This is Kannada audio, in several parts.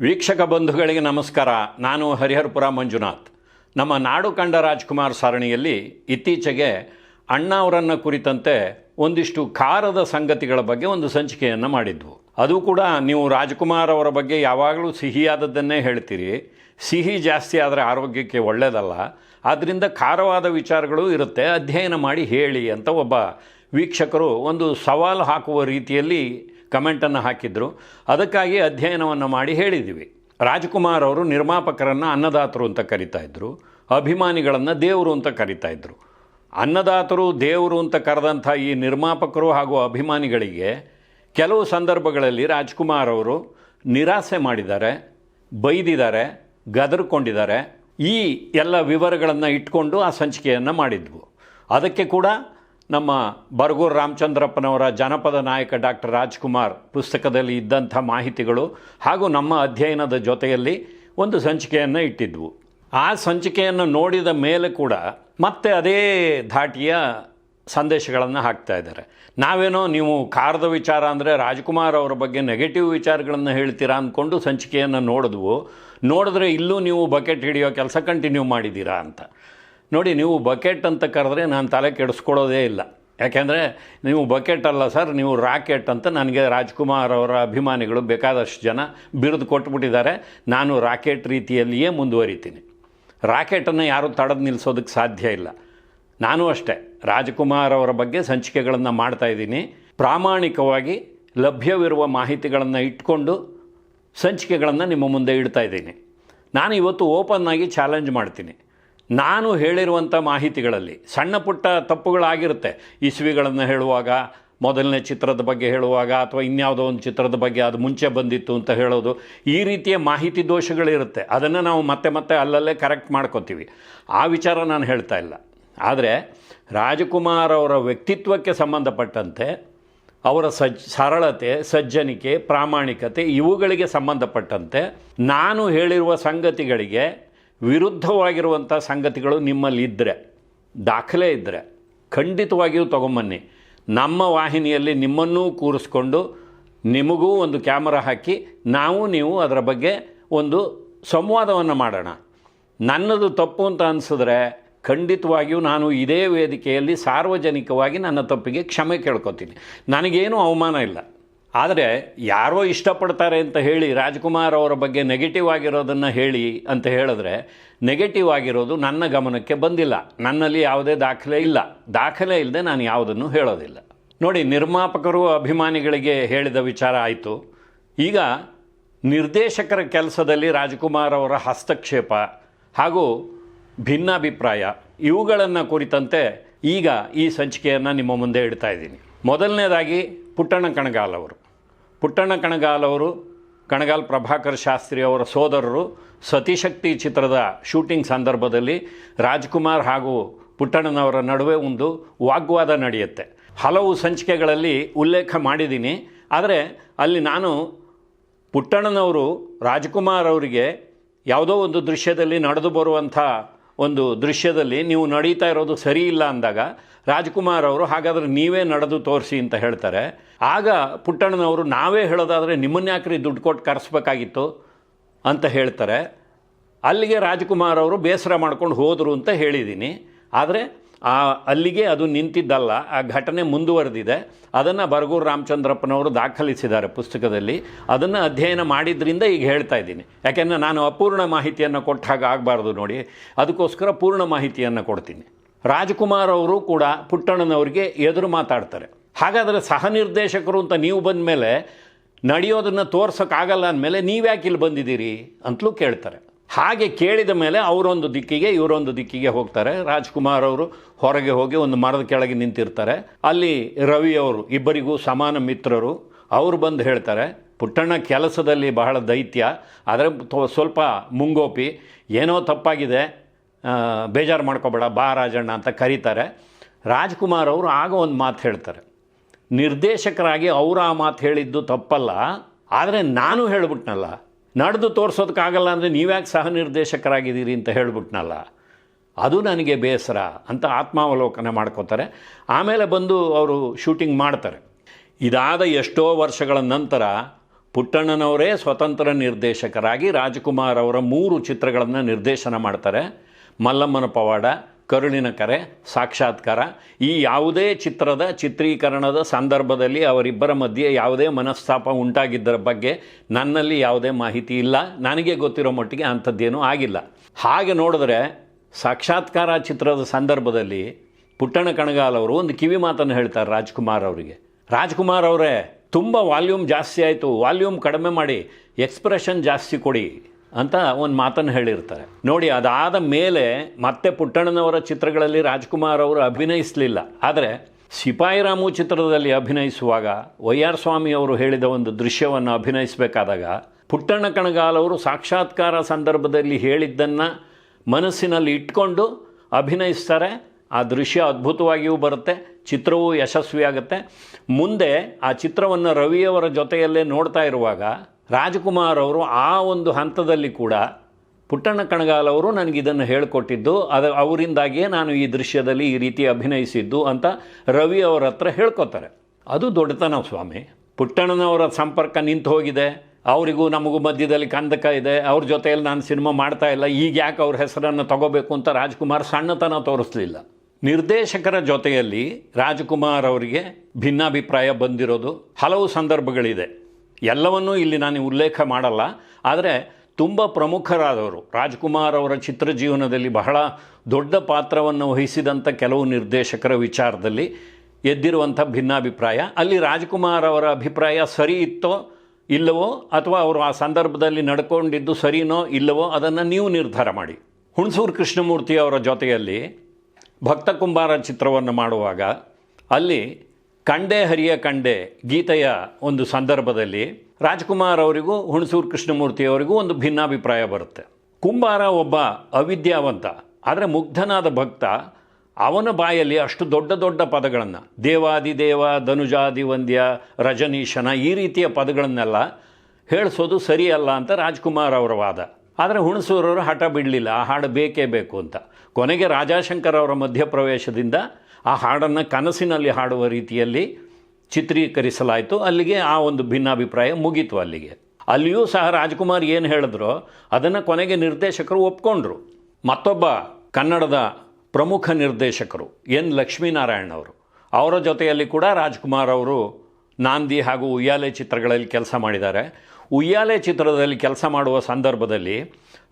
ವೀಕ್ಷಕ ಬಂಧುಗಳಿಗೆ ನಮಸ್ಕಾರ. ನಾನು ಹರಿಹರಪುರ ಮಂಜುನಾಥ್. ನಮ್ಮ ನಾಡು ಕಂಡ ರಾಜ್ಕುಮಾರ್ ಸರಣಿಯಲ್ಲಿ ಇತ್ತೀಚೆಗೆ ಅಣ್ಣ ಅವರನ್ನು ಕುರಿತಂತೆ ಒಂದಿಷ್ಟು ಖಾರದ ಸಂಗತಿಗಳ ಬಗ್ಗೆ ಒಂದು ಸಂಚಿಕೆಯನ್ನು ಮಾಡಿದ್ವು. ಅದು ಕೂಡ ನೀವು ರಾಜ್ಕುಮಾರ್ ಅವರ ಬಗ್ಗೆ ಯಾವಾಗಲೂ ಸಿಹಿಯಾದದ್ದನ್ನೇ ಹೇಳ್ತೀರಿ. ಸಿಹಿ ಜಾಸ್ತಿ ಆದರೆ ಆರೋಗ್ಯಕ್ಕೆ ಒಳ್ಳೆಯದಲ್ಲ ಆದ್ದರಿಂದ ಖಾರವಾದ ವಿಚಾರಗಳು ಇರುತ್ತೆ. ಅಧ್ಯಯನ ಮಾಡಿ ಹೇಳಿ ಅಂತ ಒಬ್ಬ ವೀಕ್ಷಕರು ಒಂದು ಸವಾಲು ಹಾಕುವ ರೀತಿಯಲ್ಲಿ ಕಮೆಂಟನ್ನು ಹಾಕಿದ್ರು. ಅದಕ್ಕಾಗಿ ಅಧ್ಯಯನವನ್ನು ಮಾಡಿ ಹೇಳಿದ್ದೀವಿ ರಾಜ್ಕುಮಾರ್ ಅವರು ನಿರ್ಮಾಪಕರನ್ನು ಅನ್ನದಾತರು ಅಂತ ಕರಿತಾ ಇದ್ದರು ಅಭಿಮಾನಿಗಳನ್ನು ದೇವರು ಅಂತ ಕರಿತಾ ಇದ್ದರು ಅನ್ನದಾತರು, ದೇವರು ಅಂತ ಕರೆದಂಥ ಈ ನಿರ್ಮಾಪಕರು ಹಾಗೂ ಅಭಿಮಾನಿಗಳಿಗೆ ಕೆಲವು ಸಂದರ್ಭಗಳಲ್ಲಿ ರಾಜ್ಕುಮಾರ್ ಅವರು ನಿರಾಸೆ ಮಾಡಿದ್ದಾರೆ, ಬೈದಿದ್ದಾರೆ, ಗದರ್ಕೊಂಡಿದ್ದಾರೆ. ಈ ಎಲ್ಲ ವಿವರಗಳನ್ನು ಇಟ್ಕೊಂಡು ಆ ಸಂಚಿಕೆಯನ್ನು ಮಾಡಿದ್ವು. ಅದಕ್ಕೆ ಕೂಡ ನಮ್ಮ ಬರಗೂರು ರಾಮಚಂದ್ರಪ್ಪನವರ ಜನಪದ ನಾಯಕ ಡಾಕ್ಟರ್ ರಾಜ್ಕುಮಾರ್ ಪುಸ್ತಕದಲ್ಲಿ ಇದ್ದಂಥ ಮಾಹಿತಿಗಳು ಹಾಗೂ ನಮ್ಮ ಅಧ್ಯಯನದ ಜೊತೆಯಲ್ಲಿ ಒಂದು ಸಂಚಿಕೆಯನ್ನು ಇಟ್ಟಿದ್ವು. ಆ ಸಂಚಿಕೆಯನ್ನು ನೋಡಿದ ಮೇಲೆ ಕೂಡ ಮತ್ತೆ ಅದೇ ಧಾಟಿಯ ಸಂದೇಶಗಳನ್ನು ಹಾಕ್ತಾ ಇದ್ದಾರೆ. ನಾವೇನೋ ನೀವು ಕಾರದ ವಿಚಾರ ಅಂದರೆ ರಾಜ್ಕುಮಾರ್ ಅವರ ಬಗ್ಗೆ ನೆಗೆಟಿವ್ ವಿಚಾರಗಳನ್ನು ಹೇಳ್ತೀರಾ ಅಂದ್ಕೊಂಡು ಸಂಚಿಕೆಯನ್ನು ನೋಡಿದ್ವು. ನೋಡಿದ್ರೆ ಇಲ್ಲೂ ನೀವು ಬಕೆಟ್ ಹಿಡಿಯೋ ಕೆಲಸ ಕಂಟಿನ್ಯೂ ಮಾಡಿದ್ದೀರಾ ಅಂತ. ನೋಡಿ, ನೀವು ಬಕೆಟ್ ಅಂತ ಕರೆದ್ರೆ ನಾನು ತಲೆ ಕೆಡಿಸ್ಕೊಳ್ಳೋದೇ ಇಲ್ಲ. ಯಾಕೆಂದರೆ ನೀವು ಬಕೆಟ್ ಅಲ್ಲ ಸರ್, ನೀವು ರಾಕೆಟ್ ಅಂತ ನನಗೆ ರಾಜ್ಕುಮಾರ್ ಅವರ ಅಭಿಮಾನಿಗಳು ಬೇಕಾದಷ್ಟು ಜನ ಬಿರುದು ಕೊಟ್ಬಿಟ್ಟಿದ್ದಾರೆ. ನಾನು ರಾಕೆಟ್ ರೀತಿಯಲ್ಲಿಯೇ ಮುಂದುವರಿತೀನಿ. ರಾಕೆಟನ್ನು ಯಾರೂ ತಡೆದು ನಿಲ್ಲಿಸೋದಕ್ಕೆ ಸಾಧ್ಯ ಇಲ್ಲ. ನಾನು ಅಷ್ಟೇ, ರಾಜ್ಕುಮಾರ್ ಅವರ ಬಗ್ಗೆ ಸಂಚಿಕೆಗಳನ್ನು ಮಾಡ್ತಾಯಿದ್ದೀನಿ ಪ್ರಾಮಾಣಿಕವಾಗಿ ಲಭ್ಯವಿರುವ ಮಾಹಿತಿಗಳನ್ನು ಇಟ್ಕೊಂಡು ಸಂಚಿಕೆಗಳನ್ನು ನಿಮ್ಮ ಮುಂದೆ ಇಡ್ತಾ ಇದ್ದೀನಿ. ನಾನು ಇವತ್ತು ಓಪನ್ ಆಗಿ ಚಾಲೆಂಜ್ ಮಾಡ್ತೀನಿ. ನಾನು ಹೇಳಿರುವಂಥ ಮಾಹಿತಿಗಳಲ್ಲಿ ಸಣ್ಣ ಪುಟ್ಟ ತಪ್ಪುಗಳಾಗಿರುತ್ತೆ. ಇಸ್ವಿಗಳನ್ನು ಹೇಳುವಾಗ, ಮೊದಲನೇ ಚಿತ್ರದ ಬಗ್ಗೆ ಹೇಳುವಾಗ ಅಥವಾ ಇನ್ಯಾವುದೋ ಒಂದು ಚಿತ್ರದ ಬಗ್ಗೆ ಅದು ಮುಂಚೆ ಬಂದಿತ್ತು ಅಂತ ಹೇಳೋದು, ಈ ರೀತಿಯ ಮಾಹಿತಿ ದೋಷಗಳಿರುತ್ತೆ. ಅದನ್ನು ನಾವು ಮತ್ತೆ ಮತ್ತೆ ಅಲ್ಲಲ್ಲೇ ಕರೆಕ್ಟ್ ಮಾಡ್ಕೋತೀವಿ. ಆ ವಿಚಾರ ನಾನು ಹೇಳ್ತಾ ಇಲ್ಲ. ಆದರೆ ರಾಜಕುಮಾರ್ ಅವರ ವ್ಯಕ್ತಿತ್ವಕ್ಕೆ ಸಂಬಂಧಪಟ್ಟಂತೆ, ಅವರ ಸಜ್, ಸರಳತೆ, ಸಜ್ಜನಿಕೆ, ಪ್ರಾಮಾಣಿಕತೆ ಇವುಗಳಿಗೆ ಸಂಬಂಧಪಟ್ಟಂತೆ ನಾನು ಹೇಳಿರುವ ಸಂಗತಿಗಳಿಗೆ ವಿರುದ್ಧವಾಗಿರುವಂಥ ಸಂಗತಿಗಳು ನಿಮ್ಮಲ್ಲಿ ಇದ್ದರೆ ದಾಖಲೆ ಇದ್ದರೆ ಖಂಡಿತವಾಗಿಯೂ ತೊಗೊಂಬನ್ನಿ. ನಮ್ಮ ವಾಹಿನಿಯಲ್ಲಿ ನಿಮ್ಮನ್ನೂ ಕೂರಿಸ್ಕೊಂಡು ನಿಮಗೂ ಒಂದು ಕ್ಯಾಮರಾ ಹಾಕಿ, ನಾವು ನೀವು ಅದರ ಬಗ್ಗೆ ಒಂದು ಸಂವಾದವನ್ನು ಮಾಡೋಣ. ನನ್ನದು ತಪ್ಪು ಅಂತ ಅನಿಸಿದ್ರೆ ಖಂಡಿತವಾಗಿಯೂ ನಾನು ಇದೇ ವೇದಿಕೆಯಲ್ಲಿ ಸಾರ್ವಜನಿಕವಾಗಿ ನನ್ನ ತಪ್ಪಿಗೆ ಕ್ಷಮೆ ಕೇಳ್ಕೊತೀನಿ. ನನಗೇನು ಅವಮಾನ ಇಲ್ಲ. ಆದರೆ ಯಾರೋ ಇಷ್ಟಪಡ್ತಾರೆ ಅಂತ ಹೇಳಿ ರಾಜ್ಕುಮಾರ್ ಅವರ ಬಗ್ಗೆ ನೆಗೆಟಿವ್ ಆಗಿರೋದನ್ನು ಹೇಳಿ ಅಂತ ಹೇಳಿದ್ರೆ ನೆಗೆಟಿವ್ ಆಗಿರೋದು ನನ್ನ ಗಮನಕ್ಕೆ ಬಂದಿಲ್ಲ. ನನ್ನಲ್ಲಿ ಯಾವುದೇ ದಾಖಲೆ ಇಲ್ಲ. ದಾಖಲೆ ಇಲ್ಲದೆ ನಾನು ಯಾವುದನ್ನು ಹೇಳೋದಿಲ್ಲ. ನೋಡಿ, ನಿರ್ಮಾಪಕರು ಅಭಿಮಾನಿಗಳಿಗೆ ಹೇಳಿದ ವಿಚಾರ ಆಯಿತು. ಈಗ ನಿರ್ದೇಶಕರ ಕೆಲಸದಲ್ಲಿ ರಾಜ್ಕುಮಾರ್ ಅವರ ಹಸ್ತಕ್ಷೇಪ ಹಾಗೂ ಭಿನ್ನಾಭಿಪ್ರಾಯ ಇವುಗಳನ್ನು ಕುರಿತಂತೆ ಈಗ ಈ ಸಂಚಿಕೆಯನ್ನು ನಿಮ್ಮ ಮುಂದೆ ಇಡ್ತಾ ಇದ್ದೀನಿ. ಮೊದಲನೇದಾಗಿ ಪುಟ್ಟಣ್ಣ ಕಣಗಾಲ್ ಅವರು. ಪುಟ್ಟಣ್ಣ ಕಣಗಾಲ್ ಅವರು, ಕಣಗಾಲ್ ಪ್ರಭಾಕರ್ ಶಾಸ್ತ್ರಿ ಅವರ ಸೋದರರು, ಸತಿಶಕ್ತಿ ಚಿತ್ರದ ಶೂಟಿಂಗ್ ಸಂದರ್ಭದಲ್ಲಿ ರಾಜ್ಕುಮಾರ್ ಹಾಗೂ ಪುಟ್ಟಣ್ಣನವರ ನಡುವೆ ಒಂದು ವಾಗ್ವಾದ ನಡೆಯುತ್ತೆ. ಹಲವು ಸಂಚಿಕೆಗಳಲ್ಲಿ ಉಲ್ಲೇಖ ಮಾಡಿದ್ದೀನಿ, ಆದರೆ ಅಲ್ಲಿ ನಾನು ಪುಟ್ಟಣ್ಣನವರು, ರಾಜ್ಕುಮಾರ್ ಅವರಿಗೆ ಯಾವುದೋ ಒಂದು ದೃಶ್ಯದಲ್ಲಿ ನಡೆದು ಬರುವಂಥ ಒಂದು ದೃಶ್ಯದಲ್ಲಿ ನೀವು ನಡೀತಾ ಇರೋದು ಸರಿ ಇಲ್ಲ ಅಂದಾಗ ರಾಜ್ಕುಮಾರ್ ಅವರು ಹಾಗಾದರೆ ನೀವೇ ನಡೆದು ತೋರಿಸಿ ಅಂತ ಹೇಳ್ತಾರೆ. ಆಗ ಪುಟ್ಟಣ್ಣನವರು ನಾವೇ ಹೇಳೋದಾದರೆ ನಿಮ್ಮನ್ನ ಯಾಕ್ರಿ ದುಡ್ಡು ಕೊಟ್ಟು ಕರೆಸ್ಬೇಕಾಗಿತ್ತು ಅಂತ ಹೇಳ್ತಾರೆ. ಅಲ್ಲಿಗೆ ರಾಜ್ಕುಮಾರ್ ಅವರು ಬೇಸರ ಮಾಡ್ಕೊಂಡು ಹೋದರು ಅಂತ ಹೇಳಿದ್ದೀನಿ. ಆದರೆ ಆ ಅಲ್ಲಿಗೆ ಅದು ನಿಂತಿದ್ದಲ್ಲ, ಆ ಘಟನೆ ಮುಂದುವರೆದಿದೆ. ಅದನ್ನು ಬರಗೂರು ರಾಮಚಂದ್ರಪ್ಪನವರು ದಾಖಲಿಸಿದ್ದಾರೆ ಪುಸ್ತಕದಲ್ಲಿ. ಅದನ್ನು ಅಧ್ಯಯನ ಮಾಡಿದ್ರಿಂದ ಈಗ ಹೇಳ್ತಾ ಇದ್ದೀನಿ. ಯಾಕೆಂದರೆ ನಾನು ಅಪೂರ್ಣ ಮಾಹಿತಿಯನ್ನು ಕೊಟ್ಟ ಹಾಗೆ ಆಗಬಾರ್ದು ನೋಡಿ. ಅದಕ್ಕೋಸ್ಕರ ಪೂರ್ಣ ಮಾಹಿತಿಯನ್ನು ಕೊಡ್ತೀನಿ. ರಾಜ್ಕುಮಾರ್ ಅವರು ಕೂಡ ಪುಟ್ಟಣ್ಣನವರಿಗೆ ಎದುರು ಮಾತಾಡ್ತಾರೆ. ಹಾಗಾದರೆ ಸಹ ನಿರ್ದೇಶಕರು ಅಂತ ನೀವು ಬಂದ ಮೇಲೆ ನಡೆಯೋದನ್ನು ತೋರ್ಸೋಕ್ಕಾಗಲ್ಲ ಅಂದಮೇಲೆ ನೀವ್ಯಾಕೆ ಇಲ್ಲಿ ಬಂದಿದ್ದೀರಿ ಅಂತಲೂ ಕೇಳ್ತಾರೆ. ಹಾಗೆ ಕೇಳಿದ ಮೇಲೆ ಅವರೊಂದು ದಿಕ್ಕಿಗೆ, ಇವರೊಂದು ದಿಕ್ಕಿಗೆ ಹೋಗ್ತಾರೆ. ರಾಜ್ಕುಮಾರ್ ಅವರು ಹೊರಗೆ ಹೋಗಿ ಒಂದು ಮರದ ಕೆಳಗೆ ನಿಂತಿರ್ತಾರೆ. ಅಲ್ಲಿ ರವಿ ಅವರು ಇಬ್ಬರಿಗೂ ಸಮಾನ ಮಿತ್ರರು. ಅವರು ಬಂದು ಹೇಳ್ತಾರೆ, ಪುಟ್ಟಣ್ಣ ಕೆಲಸದಲ್ಲಿ ಬಹಳ ದೈತ್ಯ, ಆದರೆ ತೊ- ಸ್ವಲ್ಪ ಮುಂಗೋಪಿ. ಏನೋ ತಪ್ಪಾಗಿದೆ. ಬೇಜಾರು ಮಾಡ್ಕೋಬೇಡ, ಬಾ ರಾಜಣ್ಣ ಅಂತ ಕರೀತಾರೆ. ರಾಜ್ಕುಮಾರ್ ಅವರು ಆಗ ಒಂದು ಮಾತು ಹೇಳ್ತಾರೆ. ನಿರ್ದೇಶಕರಾಗಿ ಅವರು ಆ ಮಾತು ಹೇಳಿದ್ದು ತಪ್ಪಲ್ಲ, ಆದರೆ ನಾನು ಹೇಳ್ಬಿಟ್ನಲ್ಲ. ನಡೆದು ತೋರಿಸೋದಕ್ಕಾಗಲ್ಲ ಅಂದರೆ ನೀವ್ಯಾಕೆ ಸಹ ನಿರ್ದೇಶಕರಾಗಿದ್ದೀರಿ ಅಂತ ಹೇಳ್ಬಿಟ್ನಲ್ಲ. ಅದು ನನಗೆ ಬೇಸರ ಅಂತ ಆತ್ಮಾವಲೋಕನ ಮಾಡ್ಕೋತಾರೆ. ಆಮೇಲೆ ಬಂದು ಅವರು ಶೂಟಿಂಗ್ ಮಾಡ್ತಾರೆ. ಇದಾದ ಎಷ್ಟೋ ವರ್ಷಗಳ ನಂತರ ಪುಟ್ಟಣ್ಣನವರೇ ಸ್ವತಂತ್ರ ನಿರ್ದೇಶಕರಾಗಿ ರಾಜ್ಕುಮಾರ್ ಅವರ ಮೂರು ಚಿತ್ರಗಳನ್ನು ನಿರ್ದೇಶನ ಮಾಡ್ತಾರೆ. ಮಲ್ಲಮ್ಮನ ಪವಾಡ, ಕರುಳಿನ ಕರೆ, ಸಾಕ್ಷಾತ್ಕಾರ. ಈ ಯಾವುದೇ ಚಿತ್ರದ ಚಿತ್ರೀಕರಣದ ಸಂದರ್ಭದಲ್ಲಿ ಅವರಿಬ್ಬರ ಮಧ್ಯೆ ಯಾವುದೇ ಮನಸ್ತಾಪ ಉಂಟಾಗಿದ್ದರ ಬಗ್ಗೆ ನನ್ನಲ್ಲಿ ಯಾವುದೇ ಮಾಹಿತಿ ಇಲ್ಲ. ನನಗೆ ಗೊತ್ತಿರೋ ಮಟ್ಟಿಗೆ ಅಂಥದ್ದೇನೂ ಆಗಿಲ್ಲ. ಹಾಗೆ ನೋಡಿದ್ರೆ ಸಾಕ್ಷಾತ್ಕಾರ ಚಿತ್ರದ ಸಂದರ್ಭದಲ್ಲಿ ಪುಟ್ಟಣ ಕಣಗಾಲ್ ಅವರು ಒಂದು ಕಿವಿ ಮಾತನ್ನು ಹೇಳ್ತಾರೆ ರಾಜ್ಕುಮಾರ್ ಅವರಿಗೆ. ರಾಜ್ಕುಮಾರ್ ಅವರೇ, ತುಂಬ ವಾಲ್ಯೂಮ್ ಜಾಸ್ತಿ ಆಯಿತು. ವಾಲ್ಯೂಮ್ ಕಡಿಮೆ ಮಾಡಿ, ಎಕ್ಸ್ಪ್ರೆಷನ್ ಜಾಸ್ತಿ ಕೊಡಿ. ಅಂತ ಒಂದು ಮಾತನ್ನು ಹೇಳಿರ್ತಾರೆ. ನೋಡಿ, ಅದಾದ ಮೇಲೆ ಮತ್ತೆ ಪುಟ್ಟಣ್ಣನವರ ಚಿತ್ರಗಳಲ್ಲಿ ರಾಜ್ಕುಮಾರ್ ಅವರು ಅಭಿನಯಿಸಲಿಲ್ಲ. ಆದರೆ ಸಿಪಾಯಿ ರಾಮು ಚಿತ್ರದಲ್ಲಿ ಅಭಿನಯಿಸುವಾಗ ವೈ ಆರ್ ಸ್ವಾಮಿ ಅವರು ಹೇಳಿದ ಒಂದು ದೃಶ್ಯವನ್ನು ಅಭಿನಯಿಸಬೇಕಾದಾಗ ಪುಟ್ಟಣ್ಣ ಕಣಗಾಲ್ ಅವರು ಸಾಕ್ಷಾತ್ಕಾರ ಸಂದರ್ಭದಲ್ಲಿ ಹೇಳಿದ್ದನ್ನು ಮನಸ್ಸಿನಲ್ಲಿ ಇಟ್ಕೊಂಡು ಅಭಿನಯಿಸ್ತಾರೆ. ಆ ದೃಶ್ಯ ಅದ್ಭುತವಾಗಿಯೂ ಬರುತ್ತೆ, ಚಿತ್ರವೂ ಯಶಸ್ವಿಯಾಗುತ್ತೆ. ಮುಂದೆ ಆ ಚಿತ್ರವನ್ನು ರವಿಯವರ ಜೊತೆಯಲ್ಲೇ ನೋಡ್ತಾ ಇರುವಾಗ ರಾಜಕುಮಾರ್ ಅವರು ಆ ಒಂದು ಹಂತದಲ್ಲಿ ಕೂಡ ಪುಟ್ಟಣ್ಣ ಕಣಗಾಲ್ ಅವರು ನನಗೆ ಇದನ್ನು ಹೇಳಿಕೊಟ್ಟಿದ್ದು, ಅದು ಅವರಿಂದಾಗಿಯೇ ನಾನು ಈ ದೃಶ್ಯದಲ್ಲಿ ಈ ರೀತಿ ಅಭಿನಯಿಸಿದ್ದು ಅಂತ ರವಿ ಅವರ ಹತ್ರ ಹೇಳ್ಕೊತಾರೆ. ಅದು ದೊಡ್ಡತನ ಸ್ವಾಮಿ. ಪುಟ್ಟಣ್ಣನವರ ಸಂಪರ್ಕ ನಿಂತು ಹೋಗಿದೆ. ಅವರಿಗೂ ನಮಗೂ ಮಧ್ಯದಲ್ಲಿ ಕಂದಕ ಇದೆ. ಅವ್ರ ಜೊತೆಯಲ್ಲಿ ನಾನು ಸಿನಿಮಾ ಮಾಡ್ತಾ ಇಲ್ಲ. ಈಗ ಯಾಕೆ ಅವ್ರ ಹೆಸರನ್ನು ತಗೋಬೇಕು ಅಂತ ರಾಜ್ಕುಮಾರ್ ಸಣ್ಣತನ ತೋರಿಸ್ಲಿಲ್ಲ. ನಿರ್ದೇಶಕರ ಜೊತೆಯಲ್ಲಿ ರಾಜ್ಕುಮಾರ್ ಅವರಿಗೆ ಭಿನ್ನಾಭಿಪ್ರಾಯ ಬಂದಿರೋದು ಹಲವು ಸಂದರ್ಭಗಳಿದೆ. ಎಲ್ಲವನ್ನೂ ಇಲ್ಲಿ ನಾನು ಉಲ್ಲೇಖ ಮಾಡಲ್ಲ, ಆದರೆ ತುಂಬ ಪ್ರಮುಖರಾದವರು. ರಾಜ್ಕುಮಾರ್ ಅವರ ಚಿತ್ರ ಜೀವನದಲ್ಲಿ ಬಹಳ ದೊಡ್ಡ ಪಾತ್ರವನ್ನು ವಹಿಸಿದಂಥ ಕೆಲವು ನಿರ್ದೇಶಕರ ವಿಚಾರದಲ್ಲಿ ಎದ್ದಿರುವಂಥ ಭಿನ್ನಾಭಿಪ್ರಾಯ. ಅಲ್ಲಿ ರಾಜ್ಕುಮಾರ್ ಅವರ ಅಭಿಪ್ರಾಯ ಸರಿ ಇತ್ತೋ ಇಲ್ಲವೋ, ಅಥವಾ ಅವರು ಆ ಸಂದರ್ಭದಲ್ಲಿ ನಡ್ಕೊಂಡಿದ್ದು ಸರಿನೋ ಇಲ್ಲವೋ, ಅದನ್ನು ನೀವು ನಿರ್ಧಾರ ಮಾಡಿ. ಹುಣಸೂರು ಕೃಷ್ಣಮೂರ್ತಿ ಅವರ ಜೊತೆಯಲ್ಲಿ ಭಕ್ತ ಕುಂಬಾರ ಚಿತ್ರವನ್ನು ಮಾಡುವಾಗ ಅಲ್ಲಿ ಕಂಡೆ ಹರಿಯ ಕಂಡೆ ಗೀತೆಯ ಒಂದು ಸಂದರ್ಭದಲ್ಲಿ ರಾಜ್ಕುಮಾರ್ ಅವರಿಗೂ, ಹುಣಸೂರು ಕೃಷ್ಣಮೂರ್ತಿ ಅವರಿಗೂ ಒಂದು ಭಿನ್ನಾಭಿಪ್ರಾಯ ಬರುತ್ತೆ. ಕುಂಬಾರ ಒಬ್ಬ ಅವಿದ್ಯಾವಂತ, ಆದರೆ ಮುಗ್ಧನಾದ ಭಕ್ತ, ಅವನ ಬಾಯಲ್ಲಿ ಅಷ್ಟು ದೊಡ್ಡ ದೊಡ್ಡ ಪದಗಳನ್ನು ದೇವಾದಿದೇವ ಧನುಜಾದಿ ವಂದ್ಯ, ರಜನೀಶನ ಈ ರೀತಿಯ ಪದಗಳನ್ನೆಲ್ಲ ಹೇಳಿಸೋದು ಸರಿಯಲ್ಲ ಅಂತ ರಾಜ್ಕುಮಾರ್ ಅವರ ವಾದ. ಆದರೆ ಹುಣಸೂರವರು ಹಠ ಬಿಡಲಿಲ್ಲ, ಆ ಹಾಡು ಬೇಕೇ ಬೇಕು ಅಂತ. ಕೊನೆಗೆ ರಾಜಾಶಂಕರ್ ಅವರ ಮಧ್ಯಪ್ರವೇಶದಿಂದ ಆ ಹಾಡನ್ನು ಕನಸಿನಲ್ಲಿ ಹಾಡುವ ರೀತಿಯಲ್ಲಿ ಚಿತ್ರೀಕರಿಸಲಾಯಿತು. ಅಲ್ಲಿಗೆ ಆ ಒಂದು ಭಿನ್ನಾಭಿಪ್ರಾಯ ಮುಗೀತು ಅಲ್ಲಿಗೆ. ಅಲ್ಲಿಯೂ ಸಹ ರಾಜ್ಕುಮಾರ್ ಏನು ಹೇಳಿದ್ರೋ ಅದನ್ನು ಕೊನೆಗೆ ನಿರ್ದೇಶಕರು ಒಪ್ಕೊಂಡ್ರು. ಮತ್ತೊಬ್ಬ ಕನ್ನಡದ ಪ್ರಮುಖ ನಿರ್ದೇಶಕರು ಎನ್ ಲಕ್ಷ್ಮೀನಾರಾಯಣ್ ಅವರು. ಅವರ ಜೊತೆಯಲ್ಲಿ ಕೂಡ ರಾಜ್ಕುಮಾರ್ ಅವರು ನಾಂದಿ ಹಾಗೂ ಉಯ್ಯಾಲೆ ಚಿತ್ರಗಳಲ್ಲಿ ಕೆಲಸ ಮಾಡಿದ್ದಾರೆ. ಉಯ್ಯಾಲೆ ಚಿತ್ರದಲ್ಲಿ ಕೆಲಸ ಮಾಡುವ ಸಂದರ್ಭದಲ್ಲಿ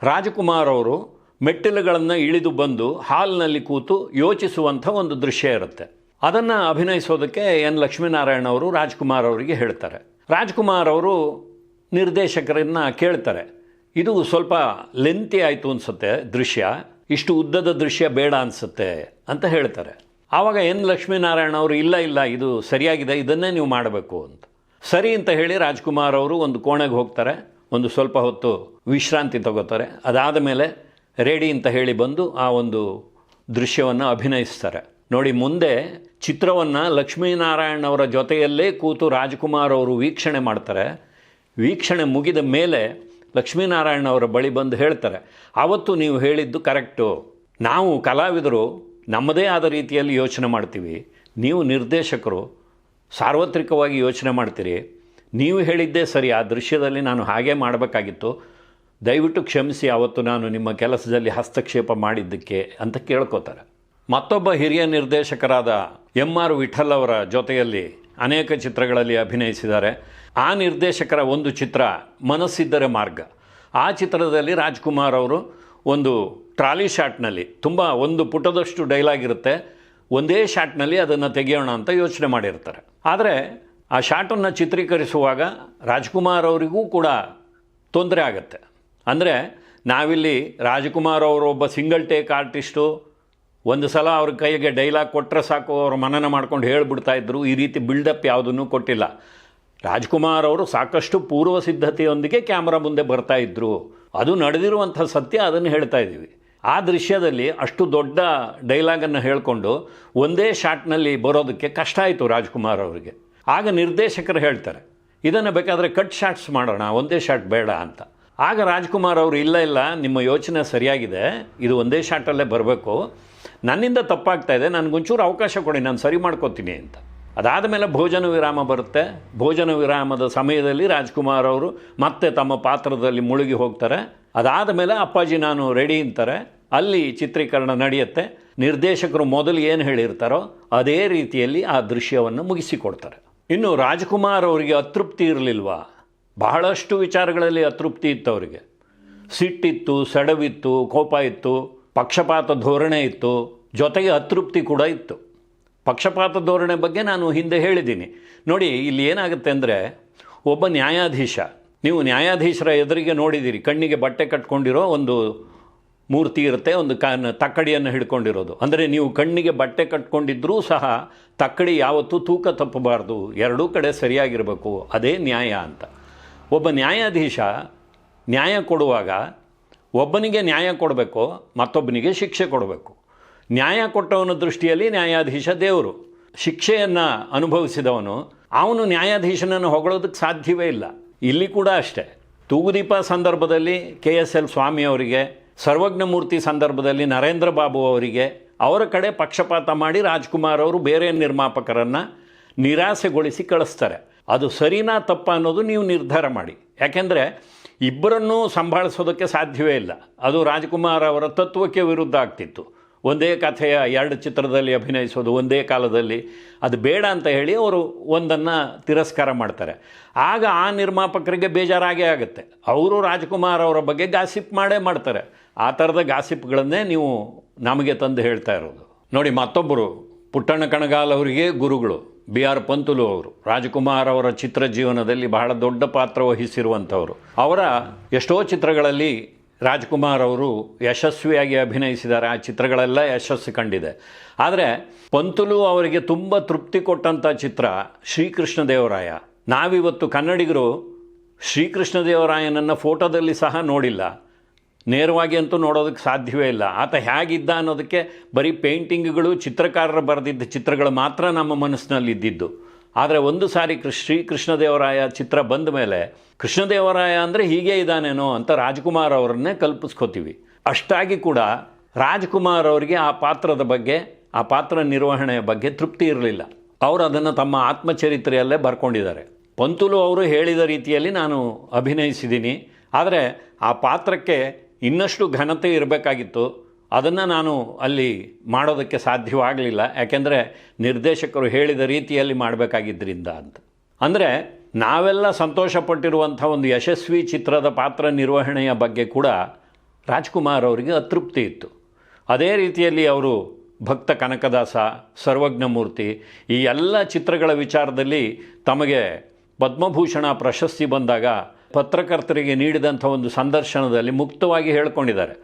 ರಾಜ್ಕುಮಾರ್ ಅವರು ಮೆಟ್ಟಿಲುಗಳನ್ನು ಇಳಿದು ಬಂದು ಹಾಲ್ನಲ್ಲಿ ಕೂತು ಯೋಚಿಸುವಂಥ ಒಂದು ದೃಶ್ಯ ಇರುತ್ತೆ. ಅದನ್ನು ಅಭಿನಯಿಸೋದಕ್ಕೆ ಎನ್ ಲಕ್ಷ್ಮೀನಾರಾಯಣ ಅವರು ರಾಜ್ಕುಮಾರ್ ಅವರಿಗೆ ಹೇಳ್ತಾರೆ. ರಾಜ್ಕುಮಾರ್ ಅವರು ನಿರ್ದೇಶಕರನ್ನ ಕೇಳ್ತಾರೆ. ಇದು ಸ್ವಲ್ಪ ಲೆಂತಿ ಆಯಿತು ಅನಿಸುತ್ತೆ ದೃಶ್ಯ. ಇಷ್ಟು ಉದ್ದದ ದೃಶ್ಯ ಬೇಡ ಅನಿಸುತ್ತೆ ಅಂತ ಹೇಳ್ತಾರೆ. ಆವಾಗ ಎನ್ ಲಕ್ಷ್ಮೀನಾರಾಯಣ ಅವರು ಇಲ್ಲ ಇಲ್ಲ, ಇದು ಸರಿಯಾಗಿದೆ, ಇದನ್ನೇ ನೀವು ಮಾಡಬೇಕು ಅಂತ. ಸರಿ ಅಂತ ಹೇಳಿ ರಾಜ್ಕುಮಾರ್ ಅವರು ಒಂದು ಕೋಣೆಗೆ ಹೋಗ್ತಾರೆ. ಒಂದು ಸ್ವಲ್ಪ ಹೊತ್ತು ವಿಶ್ರಾಂತಿ ತಗೋತಾರೆ. ಅದಾದ ಮೇಲೆ ರೆಡಿ ಅಂತ ಹೇಳಿ ಬಂದು ಆ ಒಂದು ದೃಶ್ಯವನ್ನು ಅಭಿನಯಿಸ್ತಾರೆ. ನೋಡಿ, ಮುಂದೆ ಚಿತ್ರವನ್ನು ಲಕ್ಷ್ಮೀನಾರಾಯಣ್ ಅವರ ಜೊತೆಯಲ್ಲೇ ಕೂತು ರಾಜ್ಕುಮಾರ್ ಅವರು ವೀಕ್ಷಣೆ ಮಾಡ್ತಾರೆ. ವೀಕ್ಷಣೆ ಮುಗಿದ ಮೇಲೆ ಲಕ್ಷ್ಮೀನಾರಾಯಣವರ ಬಳಿ ಬಂದು ಹೇಳ್ತಾರೆ ಆವತ್ತು ನೀವು ಹೇಳಿದ್ದು ಕರೆಕ್ಟು. ನಾವು ಕಲಾವಿದರು ನಮ್ಮದೇ ಆದ ರೀತಿಯಲ್ಲಿ ಯೋಚನೆ ಮಾಡ್ತೀವಿ. ನೀವು ನಿರ್ದೇಶಕರು, ಸಾರ್ವತ್ರಿಕವಾಗಿ ಯೋಚನೆ ಮಾಡ್ತೀರಿ. ನೀವು ಹೇಳಿದ್ದೇ ಸರಿ. ಆ ದೃಶ್ಯದಲ್ಲಿ ನಾನು ಹಾಗೆ ಮಾಡಬೇಕಾಗಿತ್ತು. ದಯವಿಟ್ಟು ಕ್ಷಮಿಸಿ, ಅವತ್ತು ನಾನು ನಿಮ್ಮ ಕೆಲಸದಲ್ಲಿ ಹಸ್ತಕ್ಷೇಪ ಮಾಡಿದ್ದಕ್ಕೆ ಅಂತ ಕೇಳ್ಕೋತಾರೆ. ಮತ್ತೊಬ್ಬ ಹಿರಿಯ ನಿರ್ದೇಶಕರಾದ ಎಂ ಆರ್ ವಿಠಲ್ ಅವರ ಜೊತೆಯಲ್ಲಿ ಅನೇಕ ಚಿತ್ರಗಳಲ್ಲಿ ಅಭಿನಯಿಸಿದ್ದಾರೆ. ಆ ನಿರ್ದೇಶಕರ ಒಂದು ಚಿತ್ರ ಮನಸ್ಸಿದ್ದರೆ ಮಾರ್ಗ. ಆ ಚಿತ್ರದಲ್ಲಿ ರಾಜ್ಕುಮಾರ್ ಅವರು ಒಂದು ಟ್ರಾಲಿ ಶಾಟ್ನಲ್ಲಿ ತುಂಬ ಒಂದು ಪುಟದಷ್ಟು ಡೈಲಾಗ್ ಇರುತ್ತೆ. ಒಂದೇ ಶಾಟ್ನಲ್ಲಿ ಅದನ್ನು ತೆಗೆಯೋಣ ಅಂತ ಯೋಚನೆ ಮಾಡಿರ್ತಾರೆ. ಆದರೆ ಆ ಶಾಟನ್ನು ಚಿತ್ರೀಕರಿಸುವಾಗ ರಾಜ್ಕುಮಾರ್ ಅವರಿಗೂ ಕೂಡ ತೊಂದರೆ ಆಗುತ್ತೆ. ಅಂದರೆ ನಾವಿಲ್ಲಿ ರಾಜ್ಕುಮಾರ್ ಅವರು ಒಬ್ಬ ಸಿಂಗಲ್ ಟೇಕ್ ಆರ್ಟಿಸ್ಟು ಒಂದು ಸಲ ಅವ್ರ ಕೈಗೆ ಡೈಲಾಗ್ ಕೊಟ್ಟರೆ ಸಾಕು, ಅವರು ಮನನ ಮಾಡ್ಕೊಂಡು ಹೇಳಿಬಿಡ್ತಾ ಇದ್ದರು ಈ ರೀತಿ ಬಿಲ್ಡಪ್ ಯಾವುದನ್ನು ಕೊಟ್ಟಿಲ್ಲ. ರಾಜ್ಕುಮಾರ್ ಅವರು ಸಾಕಷ್ಟು ಪೂರ್ವ ಸಿದ್ಧತೆಯೊಂದಿಗೆ ಕ್ಯಾಮ್ರಾ ಮುಂದೆ ಬರ್ತಾ ಇದ್ದರು ಅದು ನಡೆದಿರುವಂಥ ಸತ್ಯ ಅದನ್ನು ಹೇಳ್ತಾ ಇದ್ದೀವಿ. ಆ ದೃಶ್ಯದಲ್ಲಿ ಅಷ್ಟು ದೊಡ್ಡ ಡೈಲಾಗನ್ನು ಹೇಳಿಕೊಂಡು ಒಂದೇ ಶಾಟ್ನಲ್ಲಿ ಬರೋದಕ್ಕೆ ಕಷ್ಟ ಆಯಿತು ರಾಜ್ಕುಮಾರ್ ಅವರಿಗೆ. ಆಗ ನಿರ್ದೇಶಕರು ಹೇಳ್ತಾರೆ, ಇದನ್ನು ಬೇಕಾದರೆ ಕಟ್ ಶಾಟ್ಸ್ ಮಾಡೋಣ, ಒಂದೇ ಶಾಟ್ ಬೇಡ ಅಂತ. ಆಗ ರಾಜ್ಕುಮಾರ್ ಅವರು, ಇಲ್ಲ ಇಲ್ಲ, ನಿಮ್ಮ ಯೋಚನೆ ಸರಿಯಾಗಿದೆ, ಇದು ಒಂದೇ ಶಾಟಲ್ಲೇ ಬರಬೇಕು. ನನ್ನಿಂದ ತಪ್ಪಾಗ್ತಾ ಇದೆ, ನನಗೊಂಚೂರು ಅವಕಾಶ ಕೊಡಿ, ನಾನು ಸರಿ ಮಾಡ್ಕೋತೀನಿ ಅಂತ. ಅದಾದ ಮೇಲೆ ಭೋಜನ ವಿರಾಮ ಬರುತ್ತೆ. ಭೋಜನ ವಿರಾಮದ ಸಮಯದಲ್ಲಿ ರಾಜ್ಕುಮಾರ್ ಅವರು ಮತ್ತೆ ತಮ್ಮ ಪಾತ್ರದಲ್ಲಿ ಮುಳುಗಿ ಹೋಗ್ತಾರೆ. ಅದಾದ ಮೇಲೆ ಅಪ್ಪಾಜಿ ನಾನು ರೆಡಿ ಅಂತಾರೆ. ಅಲ್ಲಿ ಚಿತ್ರೀಕರಣ ನಡೆಯುತ್ತೆ. ನಿರ್ದೇಶಕರು ಮೊದಲು ಏನು ಹೇಳಿರ್ತಾರೋ, ಅದೇ ರೀತಿಯಲ್ಲಿ ಆ ದೃಶ್ಯವನ್ನು ಮುಗಿಸಿಕೊಡ್ತಾರೆ. ಇನ್ನು ರಾಜ್ಕುಮಾರ್ ಅವರಿಗೆ ಅತೃಪ್ತಿ ಇರಲಿಲ್ವಾ? ಬಹಳಷ್ಟು ವಿಚಾರಗಳಲ್ಲಿ ಅತೃಪ್ತಿ ಇತ್ತು ಅವರಿಗೆ ಸಿಟ್ಟಿತ್ತು, ಸೆಡವಿತ್ತು, ಕೋಪ ಇತ್ತು, ಪಕ್ಷಪಾತ ಧೋರಣೆ ಇತ್ತು, ಜೊತೆಗೆ ಅತೃಪ್ತಿ ಕೂಡ ಇತ್ತು. ಪಕ್ಷಪಾತ ಧೋರಣೆ ಬಗ್ಗೆ ನಾನು ಹಿಂದೆ ಹೇಳಿದ್ದೀನಿ. ನೋಡಿ, ಇಲ್ಲಿ ಏನಾಗುತ್ತೆ ಅಂದರೆ, ಒಬ್ಬ ನ್ಯಾಯಾಧೀಶ, ನೀವು ನ್ಯಾಯಾಧೀಶರ ಎದುರಿಗೆ ನೋಡಿದ್ದೀರಿ ಕಣ್ಣಿಗೆ ಬಟ್ಟೆ ಕಟ್ಕೊಂಡಿರೋ ಒಂದು ಮೂರ್ತಿ ಇರುತ್ತೆ, ಒಂದು ಕನ್ ತಕ್ಕಡಿಯನ್ನು ಹಿಡ್ಕೊಂಡಿರೋದು. ಅಂದರೆ ನೀವು ಕಣ್ಣಿಗೆ ಬಟ್ಟೆ ಕಟ್ಕೊಂಡಿದ್ರೂ ಸಹ ತಕ್ಕಡಿ ಯಾವತ್ತೂ ತೂಕ ತಪ್ಪಬಾರ್ದು, ಎರಡೂ ಕಡೆ ಸರಿಯಾಗಿರಬೇಕು, ಅದೇ ನ್ಯಾಯ ಅಂತ. ಒಬ್ಬ ನ್ಯಾಯಾಧೀಶ ನ್ಯಾಯ ಕೊಡುವಾಗ ಒಬ್ಬನಿಗೆ ನ್ಯಾಯ ಕೊಡಬೇಕು, ಮತ್ತೊಬ್ಬನಿಗೆ ಶಿಕ್ಷೆ ಕೊಡಬೇಕು. ನ್ಯಾಯ ಕೊಟ್ಟವನ ದೃಷ್ಟಿಯಲ್ಲಿ ನ್ಯಾಯಾಧೀಶ ದೇವರು. ಶಿಕ್ಷೆಯನ್ನು ಅನುಭವಿಸಿದವನು, ಅವನು ನ್ಯಾಯಾಧೀಶನನ್ನು ಹೊಗಳೋದಕ್ಕೆ ಸಾಧ್ಯವೇ ಇಲ್ಲ. ಇಲ್ಲಿ ಕೂಡ ಅಷ್ಟೇ. ತೂಗುದೀಪ ಸಂದರ್ಭದಲ್ಲಿ ಕೆ ಎಸ್ ಎಲ್ ಸ್ವಾಮಿ ಅವರಿಗೆ, ಸರ್ವಜ್ಞಮೂರ್ತಿ ಸಂದರ್ಭದಲ್ಲಿ ನರೇಂದ್ರ ಬಾಬು ಅವರಿಗೆ, ಅವರ ಕಡೆ ಪಕ್ಷಪಾತ ಮಾಡಿ ರಾಜ್ಕುಮಾರ್ ಅವರು ಬೇರೆ ನಿರ್ಮಾಪಕರನ್ನು ನಿರಾಸೆಗೊಳಿಸಿ ಕಳಿಸ್ತಾರೆ. ಅದು ಸರಿನಾ ತಪ್ಪ ಅನ್ನೋದು ನೀವು ನಿರ್ಧಾರ ಮಾಡಿ. ಯಾಕೆಂದರೆ ಇಬ್ಬರನ್ನೂ ಸಂಭಾಳಿಸೋದಕ್ಕೆ ಸಾಧ್ಯವೇ ಇಲ್ಲ. ಅದು ರಾಜ್ಕುಮಾರ್ ಅವರ ತತ್ವಕ್ಕೆ ವಿರುದ್ಧ ಆಗ್ತಿತ್ತು. ಒಂದೇ ಕಥೆಯ ಎರಡು ಚಿತ್ರದಲ್ಲಿ ಅಭಿನಯಿಸೋದು, ಒಂದೇ ಕಾಲದಲ್ಲಿ. ಅದು ಬೇಡ ಅಂತ ಹೇಳಿ ಅವರು ಒಂದನ್ನು ತಿರಸ್ಕಾರ ಮಾಡ್ತಾರೆ. ಆಗ ಆ ನಿರ್ಮಾಪಕರಿಗೆ ಬೇಜಾರಾಗೇ ಆಗುತ್ತೆ. ಅವರು ರಾಜ್ಕುಮಾರ್ ಅವರ ಬಗ್ಗೆ ಗಾಸಿಪ್ ಮಾಡೇ ಮಾಡ್ತಾರೆ. ಆ ಥರದ ಗಾಸಿಪ್ಗಳನ್ನೇ ನೀವು ನಮಗೆ ತಂದು ಹೇಳ್ತಾ ಇರೋದು. ನೋಡಿ, ಮತ್ತೊಬ್ಬರು ಪುಟ್ಟಣ್ಣ ಕಣಗಾಲ್ ಅವರಿಗೆ ಗುರುಗಳು. ಬಿ ಆರ್ ಪಂತುಲು ಅವರು, ರಾಜಕುಮಾರ್ ಅವರ ಚಿತ್ರ ಜೀವನದಲ್ಲಿ ಬಹಳ ದೊಡ್ಡ ಪಾತ್ರ ವಹಿಸಿರುವಂಥವರು. ಅವರ ಎಷ್ಟೋ ಚಿತ್ರಗಳಲ್ಲಿ ರಾಜ್ಕುಮಾರ್ ಅವರು ಯಶಸ್ವಿಯಾಗಿ ಅಭಿನಯಿಸಿದ್ದಾರೆ. ಆ ಚಿತ್ರಗಳೆಲ್ಲ ಯಶಸ್ಸು ಕಂಡಿದೆ. ಆದರೆ ಪಂತುಲು ಅವರಿಗೆ ತುಂಬ ತೃಪ್ತಿ ಕೊಟ್ಟಂಥ ಚಿತ್ರ ಶ್ರೀಕೃಷ್ಣ ದೇವರಾಯ. ನಾವಿವತ್ತು ಕನ್ನಡಿಗರು ಶ್ರೀಕೃಷ್ಣ ದೇವರಾಯನನ್ನು ಫೋಟೋದಲ್ಲಿ ಸಹ ನೋಡಿಲ್ಲ. ನೇರವಾಗಿ ಅಂತೂ ನೋಡೋದಕ್ಕೆ ಸಾಧ್ಯವೇ ಇಲ್ಲ. ಆತ ಹೇಗಿದ್ದ ಅನ್ನೋದಕ್ಕೆ ಬರೀ ಪೇಂಟಿಂಗ್ಗಳು ಚಿತ್ರಕಾರರು ಬರೆದಿದ್ದ ಚಿತ್ರಗಳು ಮಾತ್ರ ನಮ್ಮ ಮನಸ್ಸಿನಲ್ಲಿ ಇದ್ದಿದ್ದು ಆದರೆ ಒಂದು ಸಾರಿ ಕೃಷ್ ಶ್ರೀ ಚಿತ್ರ ಬಂದ ಮೇಲೆ ಕೃಷ್ಣದೇವರಾಯ ಅಂದರೆ ಹೀಗೆ ಇದ್ದಾನೇನೋ ಅಂತ ರಾಜ್ಕುಮಾರ್ ಅವರನ್ನೇ ಕಲ್ಪಿಸ್ಕೋತೀವಿ. ಅಷ್ಟಾಗಿ ಕೂಡ ರಾಜ್ಕುಮಾರ್ ಅವರಿಗೆ ಆ ಪಾತ್ರದ ಬಗ್ಗೆ, ಆ ಪಾತ್ರ ನಿರ್ವಹಣೆಯ ಬಗ್ಗೆ ತೃಪ್ತಿ ಇರಲಿಲ್ಲ. ಅವರು ಅದನ್ನು ತಮ್ಮ ಆತ್ಮಚರಿತ್ರೆಯಲ್ಲೇ ಬರ್ಕೊಂಡಿದ್ದಾರೆ. ಪಂತುಲು ಅವರು ಹೇಳಿದ ರೀತಿಯಲ್ಲಿ ನಾನು ಅಭಿನಯಿಸಿದ್ದೀನಿ. ಆದರೆ ಆ ಪಾತ್ರಕ್ಕೆ ಇನ್ನಷ್ಟು ಘನತೆ ಇರಬೇಕಾಗಿತ್ತು. ಅದನ್ನು ನಾನು ಅಲ್ಲಿ ಮಾಡೋದಕ್ಕೆ ಸಾಧ್ಯವಾಗಲಿಲ್ಲ. ಯಾಕೆಂದರೆ ನಿರ್ದೇಶಕರು ಹೇಳಿದ ರೀತಿಯಲ್ಲಿ ಮಾಡಬೇಕಾಗಿದ್ದರಿಂದ ಅಂತ. ಅಂದರೆ ನಾವೆಲ್ಲ ಸಂತೋಷಪಟ್ಟಿರುವಂಥ ಒಂದು ಯಶಸ್ವಿ ಚಿತ್ರದ ಪಾತ್ರ ನಿರ್ವಹಣೆಯ ಬಗ್ಗೆ ಕೂಡ ರಾಜ್ಕುಮಾರ್ ಅವರಿಗೆ ಅತೃಪ್ತಿ ಇತ್ತು. ಅದೇ ರೀತಿಯಲ್ಲಿ ಅವರು ಭಕ್ತ ಕನಕದಾಸ, ಸರ್ವಜ್ಞಮೂರ್ತಿ ಈ ಎಲ್ಲ ಚಿತ್ರಗಳ ವಿಚಾರದಲ್ಲಿ ತಮಗೆ ಪದ್ಮಭೂಷಣ ಪ್ರಶಸ್ತಿ ಬಂದಾಗ ಪತ್ರಕರ್ತರಿಗೆ ನೀಡಿದಂಥ ಒಂದು ಸಂದರ್ಶನದಲ್ಲಿ ಮುಕ್ತವಾಗಿ ಹೇಳ್ಕೊಂಡಿದ್ದಾರೆ.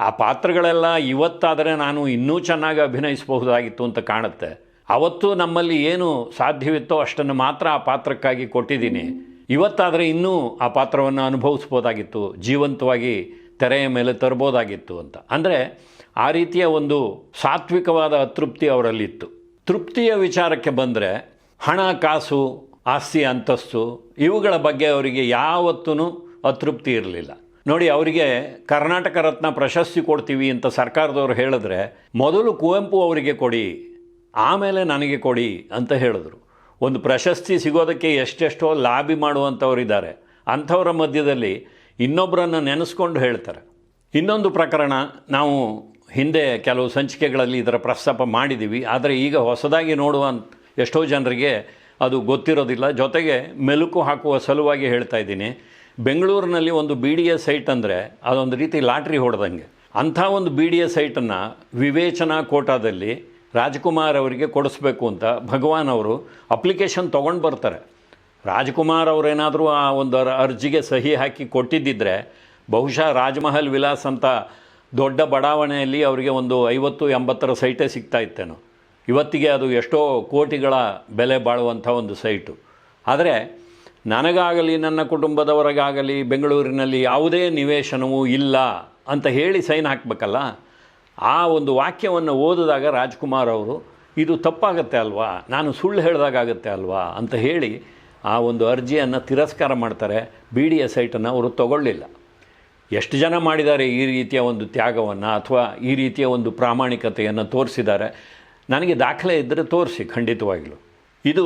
ಆ ಪಾತ್ರಗಳೆಲ್ಲ ಇವತ್ತಾದರೆ ನಾನು ಇನ್ನೂ ಚೆನ್ನಾಗಿ ಅಭಿನಯಿಸಬಹುದಾಗಿತ್ತು ಅಂತ ಕಾಣುತ್ತೆ. ಅವತ್ತು ನಮ್ಮಲ್ಲಿ ಏನು ಸಾಧ್ಯವಿತ್ತೋ ಅಷ್ಟನ್ನು ಮಾತ್ರ ಆ ಪಾತ್ರಕ್ಕಾಗಿ ಕೊಟ್ಟಿದ್ದೀನಿ. ಇವತ್ತಾದರೆ ಇನ್ನೂ ಆ ಪಾತ್ರವನ್ನು ಅನುಭವಿಸ್ಬೋದಾಗಿತ್ತು ಜೀವಂತವಾಗಿ ತೆರೆಯ ಮೇಲೆ ತರ್ಬೋದಾಗಿತ್ತು ಅಂತ. ಅಂದರೆ ಆ ರೀತಿಯ ಒಂದು ಸಾತ್ವಿಕವಾದ ಅತೃಪ್ತಿ ಅವರಲ್ಲಿತ್ತು. ತೃಪ್ತಿಯ ವಿಚಾರಕ್ಕೆ ಬಂದರೆ ಹಣ, ಕಾಸು ಆಸ್ತಿ ಅಂತಸ್ತು, ಇವುಗಳ ಬಗ್ಗೆ ಅವರಿಗೆ ಯಾವತ್ತೂ ಅತೃಪ್ತಿ ಇರಲಿಲ್ಲ. ನೋಡಿ, ಅವರಿಗೆ ಕರ್ನಾಟಕ ರತ್ನ ಪ್ರಶಸ್ತಿ ಕೊಡ್ತೀವಿ ಅಂತ ಸರ್ಕಾರದವರು ಹೇಳಿದ್ರೆ, ಮೊದಲು ಕುವೆಂಪು ಅವರಿಗೆ ಕೊಡಿ, ಆಮೇಲೆ ನನಗೆ ಕೊಡಿ ಅಂತ ಹೇಳಿದ್ರು. ಒಂದು ಪ್ರಶಸ್ತಿ ಸಿಗೋದಕ್ಕೆ ಎಷ್ಟೆಷ್ಟೋ ಲಾಬಿ ಮಾಡುವಂಥವರಿದ್ದಾರೆ. ಅಂಥವರ ಮಧ್ಯದಲ್ಲಿ ಇನ್ನೊಬ್ಬರನ್ನು ನೆನೆಸ್ಕೊಂಡು ಹೇಳ್ತಾರೆ. ಇನ್ನೊಂದು ಪ್ರಕರಣ, ನಾವು ಹಿಂದೆ ಕೆಲವು ಸಂಚಿಕೆಗಳಲ್ಲಿ ಇದರ ಪ್ರಸ್ತಾಪ ಮಾಡಿದ್ದೀವಿ, ಆದರೆ ಈಗ ಹೊಸದಾಗಿ ನೋಡುವ ಎಷ್ಟೋ ಜನರಿಗೆ ಅದು ಗೊತ್ತಿರೋದಿಲ್ಲ. ಜೊತೆಗೆ ಮೆಲುಕು ಹಾಕುವ ಸಲುವಾಗಿ ಹೇಳ್ತಾ ಇದ್ದೀನಿ. ಬೆಂಗಳೂರಿನಲ್ಲಿ ಒಂದು ಬಿ ಡಿ ಎ ಸೈಟ್ ಅಂದರೆ ಅದೊಂದು ರೀತಿ ಲಾಟ್ರಿ ಹೊಡೆದಂಗೆ. ಅಂಥ ಒಂದು ಬಿ ಡಿ ಎ ಸೈಟನ್ನು ವಿವೇಚನಾ ಕೋಟಾದಲ್ಲಿ ರಾಜ್ಕುಮಾರ್ ಅವರಿಗೆ ಕೊಡಿಸ್ಬೇಕು ಅಂತ ಭಗವಾನ್ ಅವರು ಅಪ್ಲಿಕೇಶನ್ ತೊಗೊಂಡು ಬರ್ತಾರೆ. ರಾಜ್ಕುಮಾರ್ ಅವರೇನಾದರೂ ಆ ಒಂದು ಅರ್- ಅರ್ಜಿಗೆ ಸಹಿ ಹಾಕಿ ಕೊಟ್ಟಿದ್ದಿದ್ರೆ ಬಹುಶಃ ರಾಜ್ಮಹಲ್ ವಿಲಾಸ್ ಅಂತ ದೊಡ್ಡ ಬಡಾವಣೆಯಲ್ಲಿ ಅವರಿಗೆ ಒಂದು ಐವತ್ತು ಎಂಬತ್ತರ ಸೈಟೇ ಸಿಗ್ತಾ ಇತ್ತೇನೋ. ಇವತ್ತಿಗೆ ಅದು ಎಷ್ಟೋ ಕೋಟಿಗಳ ಬೆಲೆ ಬಾಳುವಂಥ ಒಂದು ಸೈಟು. ಆದರೆ ನನಗಾಗಲಿ, ನನ್ನ ಕುಟುಂಬದವರಿಗಾಗಲಿ, ಬೆಂಗಳೂರಿನಲ್ಲಿ ಯಾವುದೇ ನಿವೇಶನವೂ ಇಲ್ಲ ಅಂತ ಹೇಳಿ ಸೈನ್ ಹಾಕಬೇಕಲ್ಲ? ಆ ಒಂದು ವಾಕ್ಯವನ್ನು ಓದಿದಾಗ ರಾಜ್ಕುಮಾರ್ ಅವರು, ಇದು ತಪ್ಪಾಗತ್ತೆ ಅಲ್ವಾ? ನಾನು ಸುಳ್ಳು ಹೇಳಿದಾಗತ್ತೆ ಅಲ್ವಾ? ಅಂತ ಹೇಳಿ ಆ ಒಂದು ಅರ್ಜಿಯನ್ನು ತಿರಸ್ಕಾರ ಮಾಡ್ತಾರೆ. ಬಿ ಡಿ ಎ ಸೈಟನ್ನು ಅವರು ತಗೊಳ್ಳಿಲ್ಲ. ಎಷ್ಟು ಜನ ಮಾಡಿದ್ದಾರೆ ಈ ರೀತಿಯ ಒಂದು ತ್ಯಾಗವನ್ನು ಅಥವಾ ಈ ರೀತಿಯ ಒಂದು ಪ್ರಾಮಾಣಿಕತೆಯನ್ನು ತೋರಿಸಿದ್ದಾರೆ? ನನಗೆ ದಾಖಲೆ ಇದ್ದರೆ ತೋರಿಸಿ ಖಂಡಿತವಾಗಲೂ ಇದು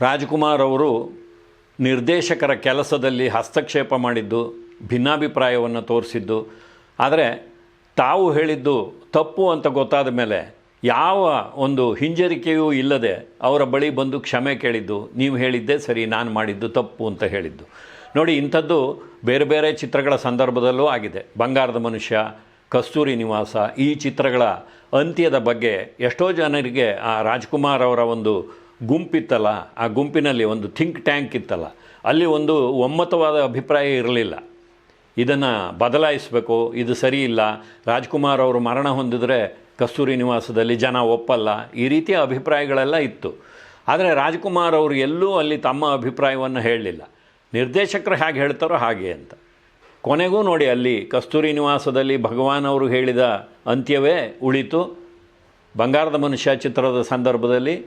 ರಾಜ್ಕುಮಾರ್ ಅವರು ನಿರ್ದೇಶಕರ ಕೆಲಸದಲ್ಲಿ ಹಸ್ತಕ್ಷೇಪ ಮಾಡಿದ್ದು, ಭಿನ್ನಾಭಿಪ್ರಾಯವನ್ನು ತೋರಿಸಿದ್ದು, ಆದರೆ ತಾವು ಹೇಳಿದ್ದು ತಪ್ಪು ಅಂತ ಗೊತ್ತಾದ ಮೇಲೆ ಯಾವ ಒಂದು ಹಿಂಜರಿಕೆಯೂ ಇಲ್ಲದೆ ಅವರ ಬಳಿ ಬಂದು ಕ್ಷಮೆ ಕೇಳಿದ್ದು, ನೀವು ಹೇಳಿದ್ದೇ ಸರಿ, ನಾನು ಮಾಡಿದ್ದು ತಪ್ಪು ಅಂತ ಹೇಳಿದ್ದು. ನೋಡಿ, ಇಂಥದ್ದು ಬೇರೆ ಬೇರೆ ಚಿತ್ರಗಳ ಸಂದರ್ಭದಲ್ಲೂ ಆಗಿದೆ. ಬಂಗಾರದ ಮನುಷ್ಯ ಕಸ್ತೂರಿ ನಿವಾಸ ಈ ಚಿತ್ರಗಳ ಅಂತ್ಯದ ಬಗ್ಗೆ ಎಷ್ಟೋ ಜನರಿಗೆ ಆ ರಾಜ್ಕುಮಾರ್ ಅವರ ಒಂದು ಗುಂಪಿತ್ತಲ್ಲ, ಆ ಗುಂಪಿನಲ್ಲಿ ಒಂದು ಥಿಂಕ್ ಟ್ಯಾಂಕ್ ಇತ್ತಲ್ಲ, ಅಲ್ಲಿ ಒಂದು ಒಮ್ಮತವಾದ ಅಭಿಪ್ರಾಯ ಇರಲಿಲ್ಲ. ಇದನ್ನು ಬದಲಾಯಿಸಬೇಕು, ಇದು ಸರಿ ಇಲ್ಲ, ರಾಜ್ಕುಮಾರ್ ಅವರು ಮರಣ ಹೊಂದಿದರೆ ಕಸ್ತೂರಿ ನಿವಾಸದಲ್ಲಿ ಜನ ಒಪ್ಪಲ್ಲ, ಈ ರೀತಿಯ ಅಭಿಪ್ರಾಯಗಳೆಲ್ಲ ಇತ್ತು. ಆದರೆ ರಾಜ್ಕುಮಾರ್ ಅವರು ಎಲ್ಲೂ ಅಲ್ಲಿ ತಮ್ಮ ಅಭಿಪ್ರಾಯವನ್ನು ಹೇಳಲಿಲ್ಲ. ನಿರ್ದೇಶಕರು ಹೇಗೆ ಹೇಳ್ತಾರೋ ಹಾಗೆ ಅಂತ. ಕೊನೆಗೂ ನೋಡಿ ಅಲ್ಲಿ ಕಸ್ತೂರಿ ನಿವಾಸದಲ್ಲಿ ಭಗವಾನ್ ಅವರು ಹೇಳಿದ ಅಂತ್ಯವೇ ಉಳಿತು. ಬಂಗಾರದ ಮನುಷ್ಯ ಚಿತ್ರದ ಸಂದರ್ಭದಲ್ಲಿ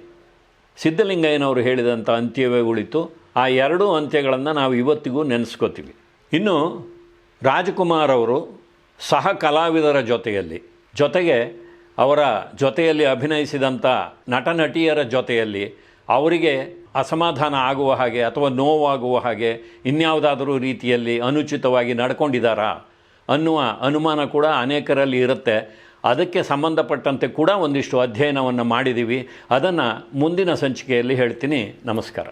ಸಿದ್ಧಲಿಂಗಯ್ಯನವರು ಹೇಳಿದಂಥ ಅಂತ್ಯವೇ ಉಳಿತು. ಆ ಎರಡೂ ಅಂತ್ಯಗಳನ್ನು ನಾವು ಇವತ್ತಿಗೂ ನೆನೆಸ್ಕೋತೀವಿ. ಇನ್ನು ರಾಜ್ಕುಮಾರ್ ಅವರು ಸಹ ಕಲಾವಿದರ ಜೊತೆಯಲ್ಲಿ, ಜೊತೆಗೆ ಅವರ ಜೊತೆಯಲ್ಲಿ ಅಭಿನಯಿಸಿದಂಥ ನಟ ನಟಿಯರ ಜೊತೆಯಲ್ಲಿ ಅವರಿಗೆ ಅಸಮಾಧಾನ ಆಗುವ ಹಾಗೆ ಅಥವಾ ನೋವಾಗುವ ಹಾಗೆ ಇನ್ಯಾವುದಾದರೂ ರೀತಿಯಲ್ಲಿ ಅನುಚಿತವಾಗಿ ನಡ್ಕೊಂಡಿದ್ದಾರಾ ಅನ್ನುವ ಅನುಮಾನ ಕೂಡ ಅನೇಕರಲ್ಲಿ ಇರುತ್ತೆ. ಅದಕ್ಕೆ ಸಂಬಂಧಪಟ್ಟಂತೆ ಕೂಡ ಒಂದಿಷ್ಟು ಅಧ್ಯಯನವನ್ನು ಮಾಡಿದ್ದೀವಿ. ಅದನ್ನು ಮುಂದಿನ ಸಂಚಿಕೆಯಲ್ಲಿ ಹೇಳ್ತೀನಿ. ನಮಸ್ಕಾರ.